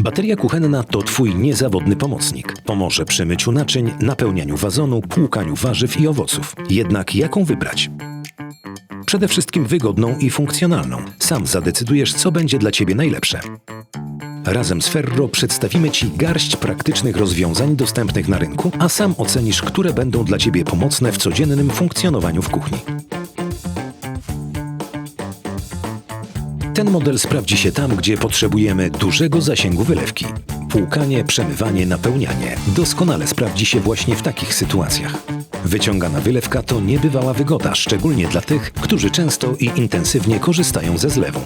Bateria kuchenna to Twój niezawodny pomocnik. Pomoże przy myciu naczyń, napełnianiu wazonu, płukaniu warzyw i owoców. Jednak jaką wybrać? Przede wszystkim wygodną i funkcjonalną. Sam zadecydujesz, co będzie dla Ciebie najlepsze. Razem z Ferro przedstawimy Ci garść praktycznych rozwiązań dostępnych na rynku, a sam ocenisz, które będą dla Ciebie pomocne w codziennym funkcjonowaniu w kuchni. Ten model sprawdzi się tam, gdzie potrzebujemy dużego zasięgu wylewki. Płukanie, przemywanie, napełnianie doskonale sprawdzi się właśnie w takich sytuacjach. Wyciągana wylewka to niebywała wygoda, szczególnie dla tych, którzy często i intensywnie korzystają ze zlewu.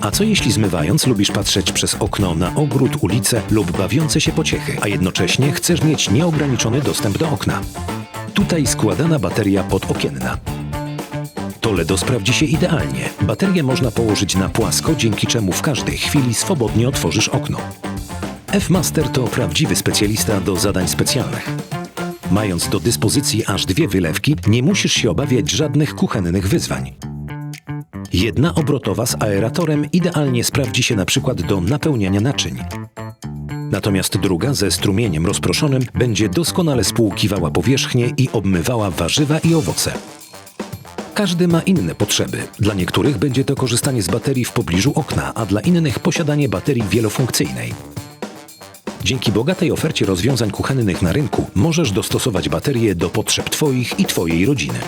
A co jeśli zmywając lubisz patrzeć przez okno na ogród, ulicę lub bawiące się pociechy, a jednocześnie chcesz mieć nieograniczony dostęp do okna? Tutaj składana bateria podokienna. Toledo sprawdzi się idealnie. Baterię można położyć na płasko, dzięki czemu w każdej chwili swobodnie otworzysz okno. F-Master to prawdziwy specjalista do zadań specjalnych. Mając do dyspozycji aż dwie wylewki, nie musisz się obawiać żadnych kuchennych wyzwań. Jedna obrotowa z aeratorem idealnie sprawdzi się na przykład do napełniania naczyń. Natomiast druga ze strumieniem rozproszonym będzie doskonale spłukiwała powierzchnię i obmywała warzywa i owoce. Każdy ma inne potrzeby. Dla niektórych będzie to korzystanie z baterii w pobliżu okna, a dla innych posiadanie baterii wielofunkcyjnej. Dzięki bogatej ofercie rozwiązań kuchennych na rynku możesz dostosować baterię do potrzeb Twoich i Twojej rodziny.